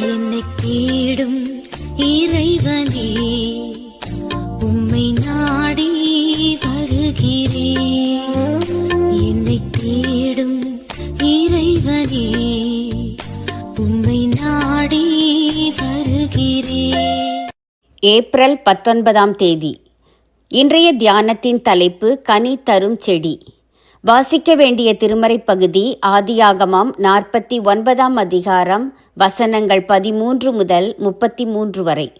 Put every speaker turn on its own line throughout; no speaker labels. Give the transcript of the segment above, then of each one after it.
என்னை தேடும் இறைவனே உம்மை நாடி வருகிறேன் என்னை தேடும் இறைவனே உம்மை நாடி வருகிறேன்
ஏப்ரல் பத்தொன்பதாம் தேதி. இன்றைய தியானத்தின் தலைப்பு கனி தரும் செடி. வாசிக்க வேண்டிய திருமறை பகுதி ஆதியாகமம் நாற்பத்தி ஒன்பதாம் அதிகாரம் வசனங்கள் பதிமூன்று முதல் முப்பத்தி மூன்று வரை.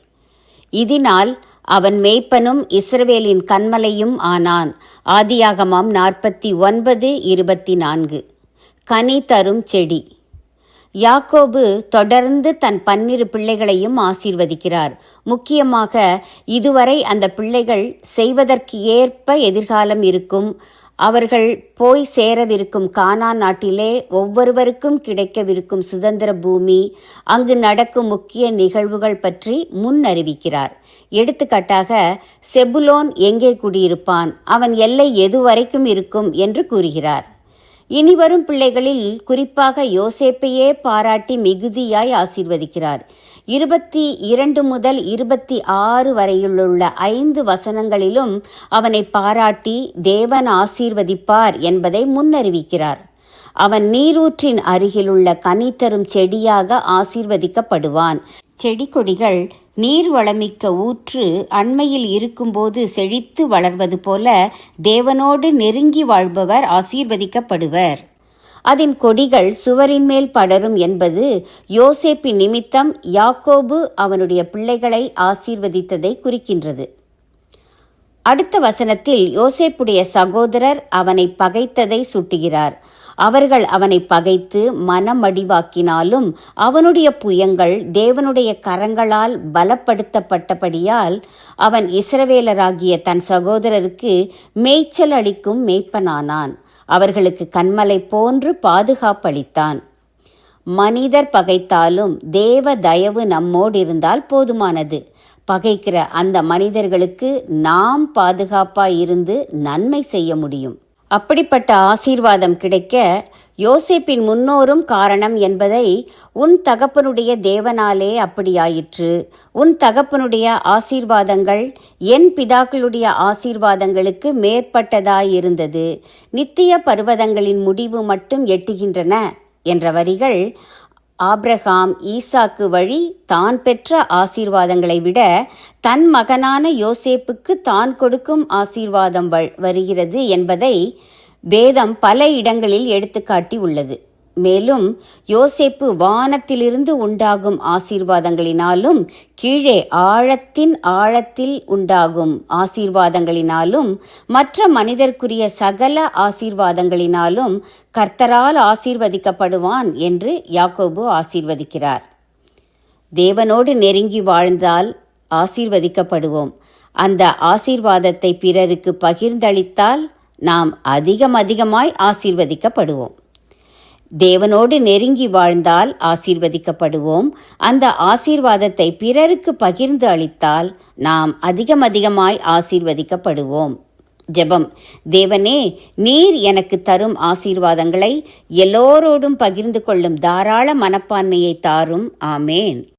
இதனால் அவன் மேய்ப்பனும் இஸ்ரவேலின் கண்மலையும் ஆனான். ஆதியாகமம் நாற்பத்தி ஒன்பது இருபத்தி நான்கு கனி தரும் செடி. யாக்கோபு தொடர்ந்து தன் பன்னிரு பிள்ளைகளையும் ஆசீர்வதிக்கிறார். முக்கியமாக இதுவரை அந்த பிள்ளைகள் செய்வதற்கு ஏற்ப எதிர்காலம் இருக்கும். அவர்கள் போய் சேரவிருக்கும் கானா நாட்டிலே ஒவ்வொருவருக்கும் கிடைக்கவிருக்கும் சுதந்திர பூமி அங்கு நடக்கும் முக்கிய நிகழ்வுகள் பற்றி முன் அறிவிக்கிறார். எடுத்துக்காட்டாக செபுலோன் எங்கே குடியிருப்பான்? அவன் எல்லை எதுவரைக்கும் இருக்கும் என்று கூறுகிறார். இனிவரும் பிள்ளைகளில் குறிப்பாக யோசேப்பையே பாராட்டி மிகுதியாய் ஆசீர்வதிக்கிறார். இருபத்தி இரண்டு முதல் இருபத்தி ஆறு வரையிலுள்ள ஐந்து வசனங்களிலும் அவனை பாராட்டி தேவன் ஆசீர்வதிப்பார் என்பதை முன்னறிவிக்கிறார். அவன் நீரூற்றின் அருகிலுள்ள கனி தரும் செடியாக ஆசீர்வதிக்கப்படுவான். செடி கொடிகள் நீர் வளமிக்க ஊற்று அண்மையில் இருக்கும்போது செழித்து வளர்வது போல தேவனோடு நெருங்கி வாழ்பவர் ஆசீர்வதிக்கப்படுவர். அதன் கொடிகள் சுவரின் மேல் படரும் என்பது யோசேப்பின் நிமித்தம் யாக்கோபு அவனுடைய பிள்ளைகளை ஆசீர்வதித்ததை குறிக்கின்றது. அடுத்த வசனத்தில் யோசேப்புடைய சகோதரர் அவனை பகைத்ததை சுட்டுகிறார். அவர்கள் அவனை பகைத்து மனமடிவாக்கினாலும் அவனுடைய புயங்கள் தேவனுடைய கரங்களால் பலப்படுத்தப்பட்டபடியால் அவன் இஸ்ரவேலராகிய தன் சகோதரருக்கு மேய்ச்சல் அளிக்கும் மேய்ப்பனானான். அவர்களுக்கு கண்மலை போன்று பாதுகாப்பளித்தான். மனிதர் பகைத்தாலும் தேவ தயவு நம்மோடு இருந்தால் போதுமானது. பகைக்கிற அந்த மனிதர்களுக்கு நாம் பாதுகாப்பாய் இருந்து நன்மை செய்ய முடியும். அப்படிப்பட்ட ஆசீர்வாதம் கிடைக்க யோசேப்பின் முன்னோரும் காரணம் என்பதை உன் தகப்பனுடைய தேவனாலே அப்படியாயிற்று. உன் தகப்பனுடைய ஆசீர்வாதங்கள் என் பிதாக்களுடைய ஆசீர்வாதங்களுக்கு மேற்பட்டதாயிருந்தது. நித்திய பர்வதங்களின் முடிவு மட்டும் எட்டுகின்றன என்ற வரிகள் ஆப்ரஹாம் ஈசாக்கு வழி தான் பெற்ற ஆசீர்வாதங்களை விட தன் மகனான யோசேப்புக்கு தான் கொடுக்கும் ஆசீர்வாதம் வருகிறது என்பதை வேதம் பல இடங்களில் எடுத்துக்காட்டி உள்ளது. மேலும் யோசேப்பு வானத்திலிருந்து உண்டாகும் ஆசீர்வாதங்களினாலும் கீழே ஆழத்தின் ஆழத்தில் உண்டாகும் ஆசீர்வாதங்களினாலும் மற்ற மனிதர்க்குரிய சகல ஆசீர்வாதங்களினாலும் கர்த்தரால் ஆசீர்வதிக்கப்படுவான் என்று யாக்கோபு ஆசீர்வதிக்கிறார். தேவனோடு நெருங்கி வாழ்ந்தால் ஆசீர்வதிக்கப்படுவோம். அந்த ஆசீர்வாதத்தை பிறருக்கு பகிர்ந்தளித்தால் நாம் அதிகம் அதிகமாய் ஆசீர்வதிக்கப்படுவோம். தேவனோடு நெருங்கி வாழ்ந்தால் ஆசீர்வதிக்கப்படுவோம். அந்த ஆசீர்வாதத்தை பிறருக்கு பகிர்ந்து அளித்தால் நாம் அதிகம் அதிகமாய் ஆசீர்வதிக்கப்படுவோம். ஜெபம். தேவனே நீர் எனக்கு தரும் ஆசீர்வாதங்களை எல்லோரோடும் பகிர்ந்து கொள்ளும் தாராள மனப்பான்மையை தாரும். ஆமேன்.